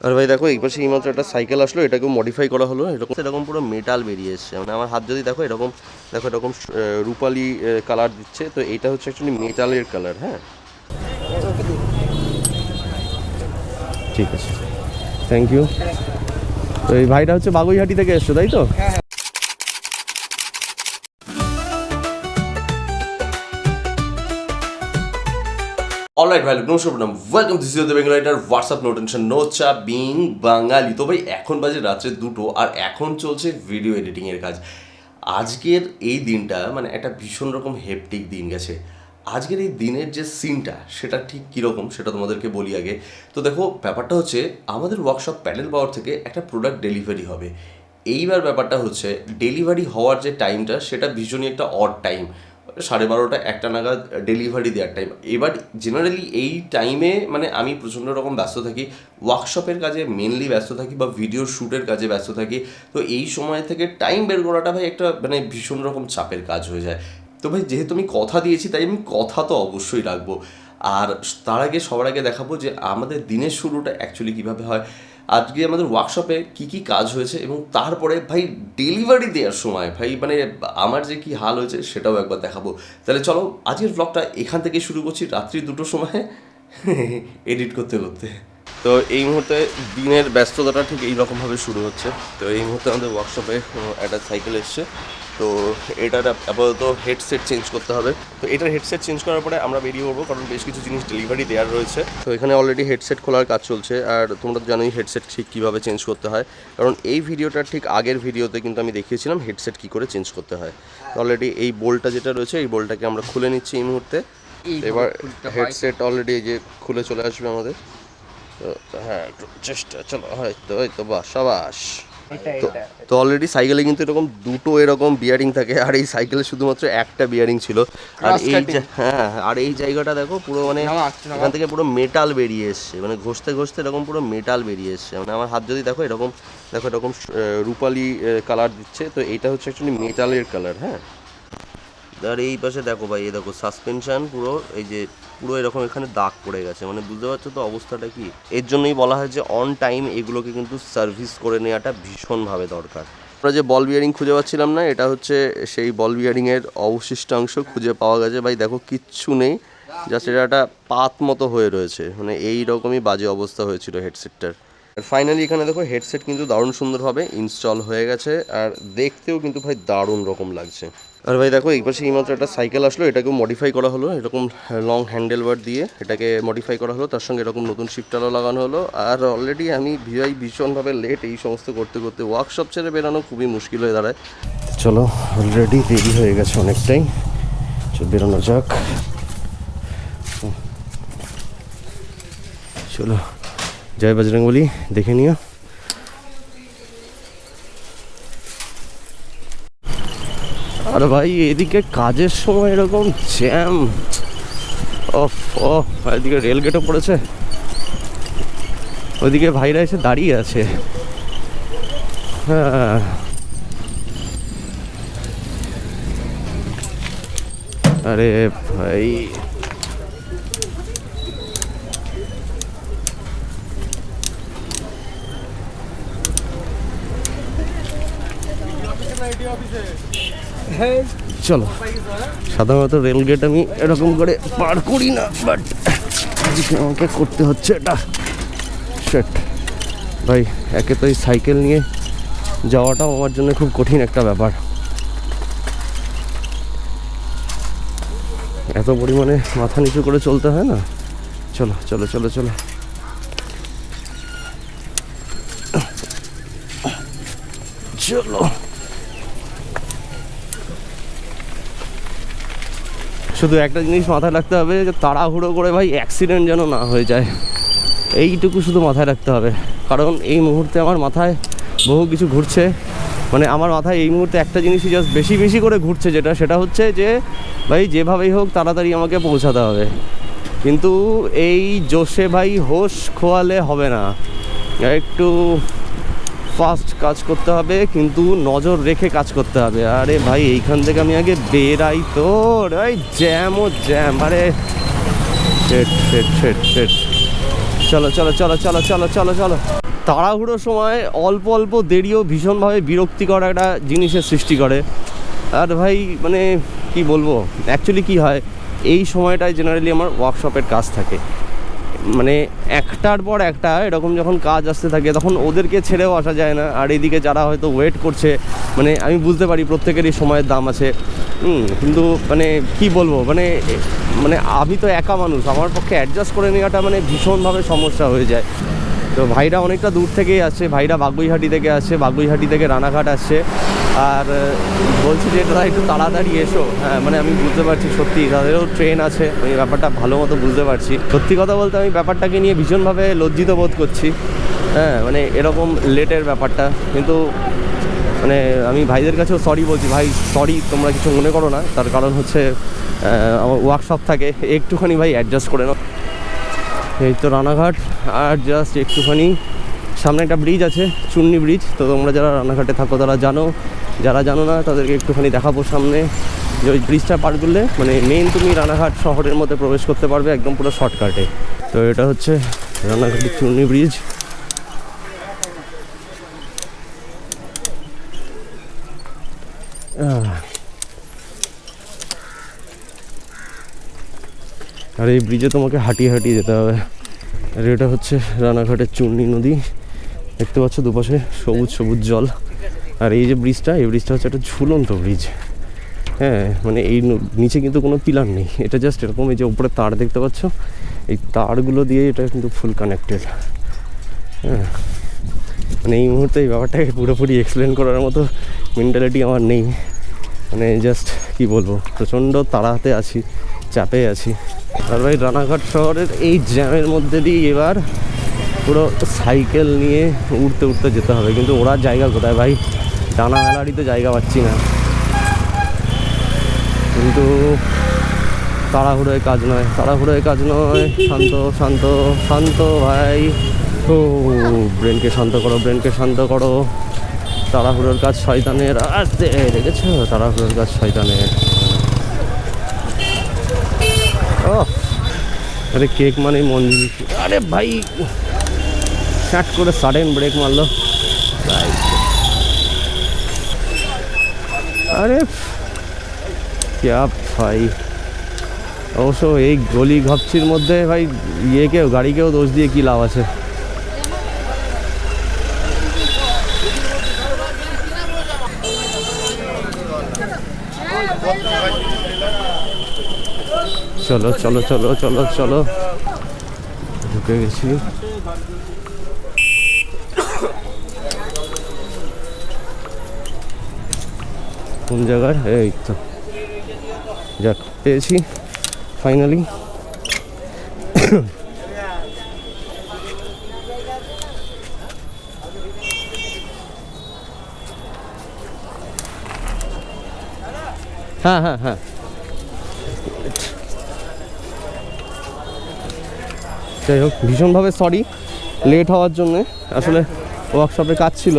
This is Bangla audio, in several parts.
আর ভাই দেখো, এই পাশে এইমাত্র একটা সাইকেল আসলো এটাকে মডিফাই করা হলো, এরকম এরকম পুরো মেটাল বেরিয়ে এসছে। মানে আমার হাত যদি দেখো, এরকম দেখো, এরকম রূপালি কালার দিচ্ছে, তো এটা হচ্ছে অ্যাকচুয়ালি মেটালের কালার হ্যাঁ? ঠিক আছে। থ্যাংক ইউ তো এই ভাইটা হচ্ছে বাগুইহাটি থেকে এসছো, তাই তো? অলরাইট ভাই নমস্কার, প্রণাম। Welcome to CO the Bengal rider WhatsApp no tension no চা বিং বাঙালি তো ভাই, এখন বাজে রাত্রে দুটো, আর এখন চলছে ভিডিও এডিটিংয়ের কাজ। আজকের এই দিনটা মানে একটা ভীষণ রকম হেপটিক দিন গেছে। আজকের এই দিনের যে সিনটা সেটা ঠিক কীরকম, সেটা তোমাদেরকে বলি আগে। তো দেখো, ব্যাপারটা হচ্ছে, আমাদের ওয়ার্কশপ প্যানেল পাওয়ার থেকে একটা প্রোডাক্ট ডেলিভারি হবে। এইবার ব্যাপারটা হচ্ছে ডেলিভারি হওয়ার যে টাইমটা সেটা ভীষণই একটা অড টাইম সাড়ে বারোটা, একটা নাগাদ ডেলিভারি দেওয়ার টাইম এবার জেনারেলি এই টাইমে মানে আমি প্রচণ্ড রকম ব্যস্ত থাকি ওয়ার্কশপের কাজে মেনলি ব্যস্ত থাকি বা ভিডিও শ্যুটের কাজে ব্যস্ত থাকি। তো এই সময় থেকে টাইম বের করাটা ভাই একটা মানে ভীষণ রকম চাপের কাজ হয়ে যায়। তো ভাই যেহেতু আমি কথা দিয়েছি, তাই আমি কথা তো অবশ্যই রাখব। আর তার আগে সবার আগে দেখাবো যে আমাদের দিনের শুরুটা অ্যাকচুয়ালি কীভাবে হয়। আজকে আমাদের ওয়ার্কশপে কী কী কাজ হয়েছে এবং তারপরে ভাই ডেলিভারি দেওয়ার সময়, ভাই মানে আমার যে কি হাল হয়েছে সেটাও একবার দেখাবো। তাহলে চলো, আজকের ব্লগটা এখান থেকে শুরু করছি রাত্রি দুটোর সময়। এডিট করতে করতে। তো এই মুহূর্তে দিনের ব্যস্ততাটা ঠিক এইরকমভাবে শুরু হচ্ছে। তো এই মুহূর্তে আমাদের ওয়ার্কশপে একটা সাইকেল এসছে। তো এটার আপাতত হেডসেট চেঞ্জ করতে হবে। তো এটার হেডসেট চেঞ্জ করার পরে আমরা বেরিয়ে পড়ব কারণ বেশ কিছু জিনিস ডেলিভারি দেওয়ার রয়েছে। তো এখানে অলরেডি হেডসেট খোলার কাজ চলছে আর তোমরা তো জানোই হেডসেট ঠিক কীভাবে চেঞ্জ করতে হয়। কারণ এই ভিডিওটার ঠিক আগের ভিডিওতে কিন্তু আমি দেখিয়েছিলাম হেডসেট কী করে চেঞ্জ করতে হয়। তো অলরেডি এই বোল্টটা যেটা রয়েছে এই বোল্টটাকে আমরা খুলে নিচ্ছি এই মুহূর্তে। এবার হেডসেট অলরেডি এই যে খুলে চলে আসবে আমাদের। তো হ্যাঁ একটু চেষ্টা চলো হয়তো হয়তো বাস সাবাস। তো অলরেডি সাইকেলে কিন্তু এরকম দুটো এরকম বিয়ারিং থাকে আর এই সাইকেলে শুধুমাত্র একটা বিয়ারিং ছিল। আর এই হ্যাঁ আর এই জায়গাটা দেখো পুরো মানে এখান থেকে পুরো মেটাল বেরিয়ে এসছে মানে ঘষতে ঘষতে এরকম পুরো মেটাল বেরিয়ে এসছে। মানে আমার হাত যদি দেখো এরকম দেখো এরকম রূপালি কালার দিচ্ছে তো এইটা হচ্ছে অ্যাকচুয়ালি মেটালের কালার হ্যাঁ। আর এই পাশে দেখো ভাই এই দেখো সাসপেনশন পুরো এই যে পুরো এরকম এখানে দাগ পড়ে গেছে। মানে বুঝতে পারছ তো অবস্থাটা কি? এর জন্যই বলা হয় যে অন টাইম এগুলোকে কিন্তু সার্ভিস করে নেওয়াটা ভীষণভাবে দরকার। আমরা যে বল বিয়ারিং খুঁজে পাচ্ছিলাম না, এটা হচ্ছে সেই বল বিয়ারিংয়ের অবশিষ্টাংশ খুঁজে পাওয়া গেছে। ভাই, দেখো, কিচ্ছু নেই। জাস্ট এটা একটা পাত মতো হয়ে রয়েছে। মানে এই রকমই বাজে অবস্থা হয়েছিল হেডসেটটার ফাইনালি এখানে দেখো হেডসেট কিন্তু দারুণ সুন্দরভাবে ইনস্টল হয়ে গেছে। আর দেখতেও কিন্তু ভাই দারুণ রকম লাগছে। আর ভাই দেখো এই পাশে এইমাত্র একটা সাইকেল আসলো, এটাকেও মডিফাই করা হলো, এরকম লং হ্যান্ডেল বার দিয়ে এটাকে মডিফাই করা হলো, তার সঙ্গে এরকম নতুন শিফটারও লাগানো হলো। আর অলরেডি আমি ভিআই ভীষণভাবে লেট এই সমস্ত করতে করতে ওয়ার্কশপ ছেড়ে বেরানো খুবই মুশকিল হয়ে দাঁড়ায়। চলো অলরেডি রেডি হয়ে গেছে অনেকটাই। চল, বেরোনো যাক। চলো, জয় বজরং বলি দেখে নিও। আর ভাই, এদিকে কাজের সময় এরকম জ্যাম অফ ও এদিকে রেল গেটও পড়েছে। ওইদিকে ভাইরা এসে দাঁড়িয়ে আছে। হ্যাঁ। আরে ভাই। চলো। সাধারণত রেল গেট আমি এরকম করে পার করি না বাট আজকে আমাকে করতে হচ্ছে এটা। সেট ভাই, একে তো এই সাইকেল নিয়ে যাওয়াটাও আমার জন্য খুব কঠিন একটা ব্যাপার। এত পরিমাণে মাথা নিচু করে চলতে হয় না? চলো চলো চলো চলো। চলো। শুধু একটা জিনিস মাথায় রাখতে হবে যে তাড়াহুড়ো করে ভাই অ্যাক্সিডেন্ট যেন না হয়ে যায়। এইটুকু শুধু মাথায় রাখতে হবে। কারণ এই মুহূর্তে আমার মাথায় বহু কিছু ঘুরছে। মানে আমার মাথায় এই মুহূর্তে একটা জিনিসই জাস্ট বেশি বেশি করে ঘুরছে যেটা, সেটা হচ্ছে যে ভাই যেভাবেই হোক তাড়াতাড়ি আমাকে পৌঁছাতে হবে। কিন্তু এই জোশে ভাই হোশ খোয়ালে হবে না। একটু ফাস্ট কাজ করতে হবে, কিন্তু নজর রেখে কাজ করতে হবে। আরে ভাই, এইখান থেকে আমি আগে বেরাই তো জ্যাম, ও জ্যাম। আরে চলো চলো চলো চলো চলো চলো চলো। তাড়াহুড়োর সময় অল্প অল্প দেরিও ভীষণভাবে বিরক্তিকর একটা জিনিসের সৃষ্টি করে। আর ভাই মানে কি বলব? অ্যাকচুয়ালি কি হয়? এই সময়টায় জেনারেলি আমার ওয়ার্কশপের কাজ থাকে। মানে একটার পর একটা এরকম যখন কাজ আসতে থাকে, তখন ওদেরকে ছেড়েও আসা যায় না। আর এদিকে যারা হয়তো ওয়েট করছে মানে আমি বুঝতে পারি প্রত্যেকেরই সময়ের দাম আছে। কিন্তু মানে কি বলব? মানে মানে আমি তো একা মানুষ, আমার পক্ষে অ্যাডজাস্ট করে নেওয়াটা মানে ভীষণভাবে সমস্যা হয়ে যায়। তো ভাইরা অনেকটা দূর থেকেই আসছে, ভাইরা বাগুইহাটি থেকে আসছে বাগুইহাটি থেকে রানাঘাট আসছে। আর বলছি যে দাদা একটু তাড়াতাড়ি এসো। হ্যাঁ মানে আমি বুঝতে পারছি সত্যি তাদেরও ট্রেন আছে, আমি ব্যাপারটা ভালো মতো বুঝতে পারছি। সত্যি কথা বলতে আমি ব্যাপারটাকে নিয়ে ভীষণভাবে লজ্জিত বোধ করছি। হ্যাঁ মানে এরকম লেটের ব্যাপারটা। কিন্তু মানে আমি ভাইদের কাছেও সরি বলছি। ভাই সরি তোমরা কিছু মনে করো না। তার কারণ হচ্ছে আমার ওয়ার্কশপ থাকে। একটুখানি ভাই অ্যাডজাস্ট করে নাও। এই তো রানাঘাট, আর জাস্ট একটুখানি সামনে একটা ব্রিজ আছে, চুন্নি ব্রিজ তো তোমরা যারা রানাঘাটে থাকো, তারা জানো যারা জানো না, তাদেরকে একটুখানি দেখাবো সামনে। যে ওই ব্রিজটা পার করলে মানে মেন তুমি রানাঘাট শহরের মধ্যে প্রবেশ করতে পারবে একদম পুরো শর্টকাটে তো এটা হচ্ছে রানাঘাটের চুন্নি ব্রিজ আর এই ব্রিজে তোমাকে হাঁটিয়ে হাঁটিয়ে যেতে হবে। আর এটা হচ্ছে রানাঘাটের চূর্ণী নদী। দেখতে পাচ্ছ দুপাশে সবুজ সবুজ জল। আর এই যে ব্রিজটা, এই ব্রিজটা হচ্ছে একটা ঝুলন্ত ব্রিজ। হ্যাঁ মানে এই নিচে কিন্তু কোনো পিলার নেই। এটা জাস্ট এরকম এই যে উপরে তার দেখতে পাচ্ছ? এই তারগুলো দিয়ে এটা কিন্তু ফুল কানেক্টেড হ্যাঁ মানে এই মুহূর্তে এই ব্যাপারটাকে পুরোপুরি এক্সপ্লেন করার মতো মেন্টালিটি আমার নেই। মানে জাস্ট কি বলব, প্রচণ্ড তাড়াতে আছি, চাপে আছি। আর ভাই, রানাঘাট শহরের এই জ্যামের মধ্যে দিয়ে এবার পুরো সাইকেল নিয়ে উঠতে উঠতে যেতে হবে। কিন্তু ওরা জায়গা কোথায় ভাই? ডানা মেলারই তো জায়গা পাচ্ছি না। কিন্তু তাড়াহুড়োয় কাজ নয় তাড়াহুড়োয় কাজ নয়। শান্ত শান্ত শান্ত ভাই। ও ব্রেনকে শান্ত করো ব্রেনকে শান্ত করো। তাড়াহুড়োর কাজ শয়তানের। আসতে দেখেছ? তাড়াহুড়োর কাজ শয়তানের। ও আরে কেক মানে মন আরে ভাই শ্যাট করে সাডেন ব্রেক মারলো। ভাই আরে ক্যা ভাই? অবশ্য এই গলি ঘপচির মধ্যে ভাই ইয়েকেও গাড়িকেও দোষ দিয়ে কী লাভ আছে? চলো চলো চলো চলো চলো। ঢুকে গেছি। কোন জায়গার? এই তো। যাক, পেয়েছি ফাইনালি হ্যাঁ হ্যাঁ হ্যাঁ। যাই হোক, ভীষণভাবে সরি লেট হওয়ার জন্যে। আসলে ওয়ার্কশপে কাজ ছিল।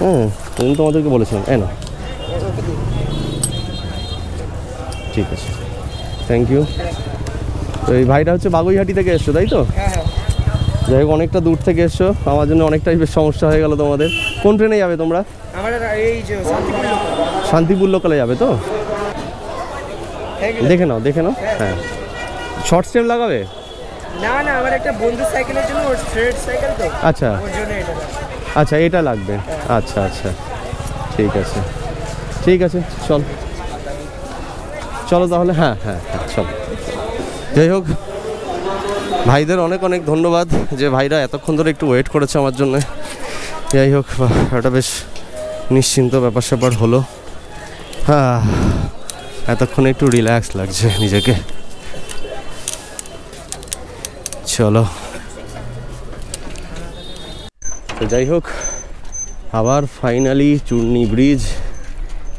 হ্যাঁ আমি তোমাদেরকে বলেছিলাম। এ না ঠিক আছে। থ্যাংক ইউ তো এই ভাইটা হচ্ছে বাগুইহাটি থেকে এসছো তাই তো? যাই হোক অনেকটা দূর থেকে এসছো। আমার জন্য অনেকটাই বেশ সমস্যা হয়ে গেল তোমাদের। কোন ট্রেনে যাবে তোমরা? এই শান্তিপুর লোক লোকালে যাবে তো? দেখে নাও দেখে নাও। হ্যাঁ। শর্ট স্টেম লাগাবে? না না আমার একটা বন্ধু সাইকেলের জন্য ওর স্ট্রেট সাইকেল তো। আচ্ছা। আচ্ছা এটা লাগবে। আচ্ছা আচ্ছা। ঠিক আছে। ঠিক আছে চল। চলো তাহলে হ্যাঁ হ্যাঁ হ্যাঁ চলো। যাই হোক, ভাইদের অনেক অনেক ধন্যবাদ যে ভাইরা এতক্ষণ ধরে একটু ওয়েট করেছে আমার জন্য। যাই হোক একটা বেশ নিশ্চিন্ত ব্যাপার স্যাপার হলো। হ্যাঁ এতক্ষণে একটু রিল্যাক্স লাগছে নিজেকে। চলো। তো যাই হোক, আবার ফাইনালি চূর্ণি ব্রিজ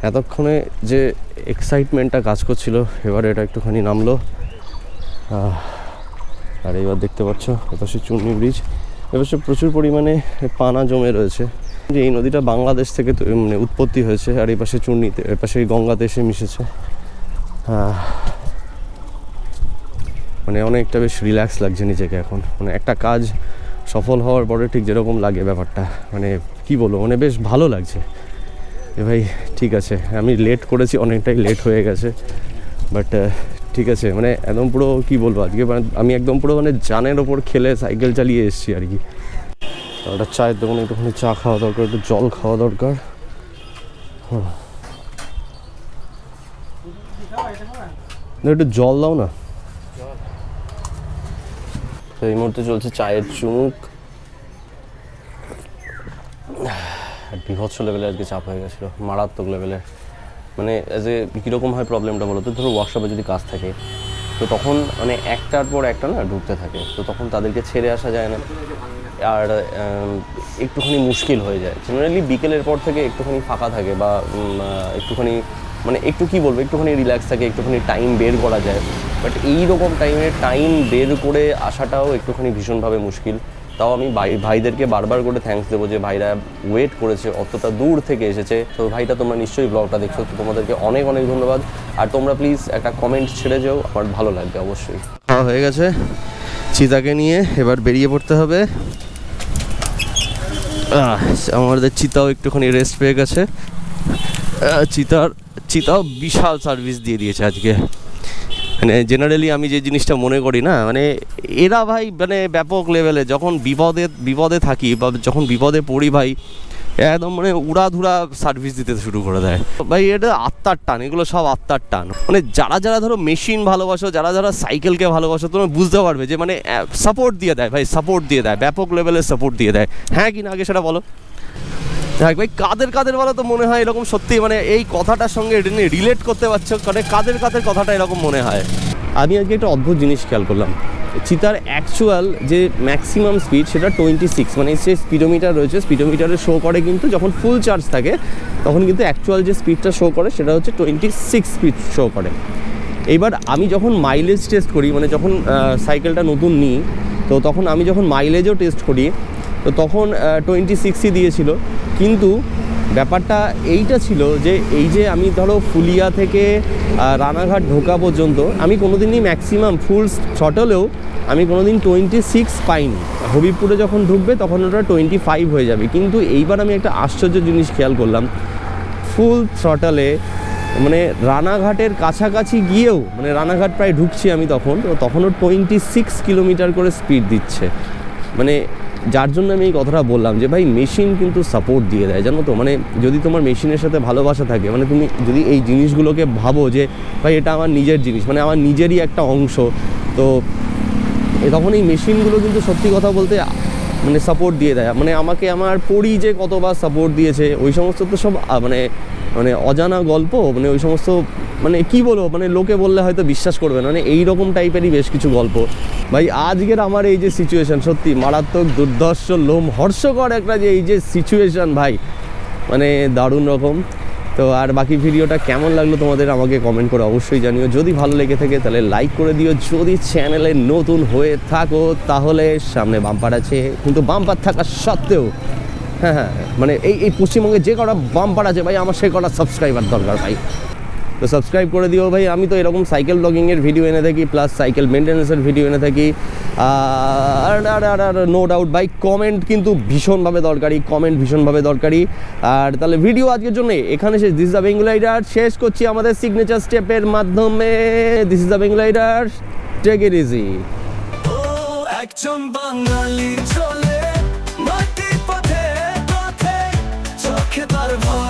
এতক্ষণে যে এক্সাইটমেন্টটা কাজ করছিল। এবার এটা একটুখানি নামলো। আর এবার দেখতে পাচ্ছ, এপাশে চূর্ণি ব্রিজ এপাশে প্রচুর পরিমাণে পানা জমে রয়েছে। যে এই নদীটা বাংলাদেশ থেকে মানে উৎপত্তি হয়েছে, আর এই পাশে চূর্ণিতে এপাশে এই গঙ্গাতে এসে মিশেছে। মানে অনেকটা বেশ রিল্যাক্স লাগছে নিজেকে এখন। মানে একটা কাজ সফল হওয়ার পরে ঠিক যেরকম লাগে ব্যাপারটা। মানে কি বলব মানে বেশ ভালো লাগছে। এ ভাই, ঠিক আছে। আমি লেট করেছি, অনেকটাই লেট হয়ে গেছে। বাট ঠিক আছে মানে একদম পুরো কি বলব আজকে? মানে আমি একদম পুরো মানে জানের ওপর খেলে সাইকেল চালিয়ে এসেছি আর কি। একটা চায়ের দোকানে একটুখানি চা খাওয়া দরকার, একটু জল খাওয়া দরকার। একটু জল দাও না। এই মুহূর্তে চলছে চায়ের চুমুক। আর বিভৎস লেভেলে আজকে চাপ হয়ে গেছিল, মারাত্মক লেভেলে মানে অ্যাজ এ কীরকম হয় প্রবলেমটা বলো তো? ধরো ওয়ার্কশপে যদি কাজ থাকে, তো তখন মানে একটার পর একটা না ঢুকতে থাকে, তো তখন তাদেরকে ছেড়ে আসা যায় না। আর একটুখানি মুশকিল হয়ে যায়। জেনারেলি বিকেলের পর থেকে একটুখানি ফাঁকা থাকে বা একটুখানি মানে একটু কি বলব? একটুখানি রিল্যাক্স থাকে, একটুখানি টাইম বের করা যায়। বাট এই রকম টাইমে টাইম বের করে আসাটাও একটুখানি ভীষণভাবে মুশকিল। তাও আমি ভাই, ভাইদেরকে বারবার করে থ্যাঙ্কস দেবো যে ভাইরা ওয়েট করেছে, অতটা দূর থেকে এসেছে। তো ভাইটা তোমরা নিশ্চয়ই ব্লগটা দেখছ, তো তোমাদেরকে অনেক অনেক ধন্যবাদ। আর তোমরা প্লিজ একটা কমেন্ট ছেড়ে যাও, আমার ভালো লাগবে অবশ্যই। খাওয়া হয়ে গেছে। চিতাকে নিয়ে এবার বেরিয়ে পড়তে হবে। আমাদের চিতাও একটুখানি রেস্ট পেয়ে গেছে। চিতার, চিতাও বিশাল সার্ভিস দিয়ে দিয়েছে আজকে। মানে জেনারেলি আমি যে জিনিসটা মনে করি না মানে এরা ভাই মানে ব্যাপক লেভেলে যখন বিপদে বিপদে থাকি বা যখন বিপদে পড়ি ভাই, একদম মানে উড়াধুরা সার্ভিস দিতে শুরু করে দেয়। ভাই এটা আত্মার টান, এগুলো সব আত্মার টান। মানে যারা যারা ধরো মেশিন ভালোবাসো, যারা যারা সাইকেলকে ভালোবাসো, তোমরা বুঝতে পারবে যে মানে সাপোর্ট দিয়ে দেয় ভাই সাপোর্ট দিয়ে দেয়, ব্যাপক লেভেলের সাপোর্ট দিয়ে দেয়। হ্যাঁ কি না আগে সেটা বলো? ভাই, কাদের কাদের বলো তো মনে হয় এরকম সত্যি মানে এই কথাটার সঙ্গে রিলেট করতে পারছ মানে কাদের কাদের কথাটা এরকম মনে হয়? আমি আজকে একটা অদ্ভুত জিনিস খেয়াল করলাম। চিতার অ্যাকচুয়াল যে ম্যাক্সিমাম স্পিড সেটা টোয়েন্টি সিক্স মানে সে স্পিডোমিটার রয়েছে স্পিডোমিটারে শো করে কিন্তু যখন ফুল চার্জ থাকে, তখন কিন্তু অ্যাকচুয়াল যে স্পিডটা শো করে সেটা হচ্ছে টোয়েন্টি সিক্স স্পিড শো করে। এইবার আমি যখন মাইলেজ টেস্ট করি মানে যখন সাইকেলটা নতুন নিই, তো তখন আমি যখন মাইলেজও টেস্ট করি তো তখন টোয়েন্টি সিক্সই দিয়েছিল। কিন্তু ব্যাপারটা এইটা ছিল যে, এই যে আমি ধরো ফুলিয়া থেকে রানাঘাট ঢোকা পর্যন্ত আমি কোনোদিনই ম্যাক্সিমাম ফুল শটলেও আমি কোনোদিন টোয়েন্টি সিক্স পাইনি। হবিবপুরে যখন ঢুকবে তখন ওটা টোয়েন্টি ফাইভ হয়ে যাবে। কিন্তু এইবার আমি একটা আশ্চর্য জিনিস খেয়াল করলাম। ফুল থ্রটালে মানে রানাঘাটের কাছাকাছি গিয়েও মানে রানাঘাট প্রায় ঢুকছি আমি তখন, তো তখনও টোয়েন্টি সিক্স কিলোমিটার করে স্পিড দিচ্ছে। মানে যার জন্য আমি এই কথাটা বললাম যে, ভাই মেশিন কিন্তু সাপোর্ট দিয়ে দেয়, জানো তো? মানে যদি তোমার মেশিনের সাথে ভালোবাসা থাকে মানে তুমি যদি এই জিনিসগুলোকে ভাবো যে, ভাই, এটা আমার নিজের জিনিস মানে আমার নিজেরই একটা অংশ। তো তখন এই মেশিনগুলো কিন্তু সত্যি কথা বলতে মানে সাপোর্ট দিয়ে দেয়। মানে আমাকে আমার পড়ি যে কতবার সাপোর্ট দিয়েছে, ওই সমস্ত তো সব মানে মানে অজানা গল্প মানে ওই সমস্ত মানে কি বলব মানে লোকে বললে হয়তো বিশ্বাস করবে না মানে এই রকম টাইপেরই বেশ কিছু গল্প। ভাই, আজকের আমার এই যে সিচুয়েশান সত্যি মারাত্মক দুর্ধর্ষ লোম হর্ষকর একটা যে এই যে সিচুয়েশন ভাই মানে দারুণ রকম। তো আর বাকি ভিডিওটা কেমন লাগল তোমাদের আমাকে কমেন্ট করে অবশ্যই জানিও। যদি ভালো লেগে থাকে, তাহলে লাইক করে দিও। যদি চ্যানেলে নতুন হয়ে থাকো, তাহলে সামনে বাম্পার আছে। কিন্তু বাম্পার থাকা সত্ত্বেও হ্যাঁ হ্যাঁ মানে এই এই পশ্চিমবঙ্গে যে কটা বাম্পার আছে ভাই, আমার সে কটা সাবস্ক্রাইবার দরকার ভাই। তো সাবস্ক্রাইব করে দিও ভাই, আমি তো এরকম সাইকেল ব্লগিংয়ের ভিডিও এনে থাকি প্লাস সাইকেল মেনটেন্যান্সের ভিডিও এনে থাকি। আর আর আর আর নো ডাউট ভাই কমেন্ট কিন্তু ভীষণভাবে দরকারি কমেন্ট ভীষণভাবে দরকারি। আর তাহলে ভিডিও আজকের জন্য এখানে শেষ। দিস দ্য বেঙ্গুলাইডার শেষ করছি আমাদের সিগনেচার স্টেপের মাধ্যমে। This is the Bengal rider take it easy একজন বাঙালি চলে। মাটির পথে পথে চোখে তার ভরা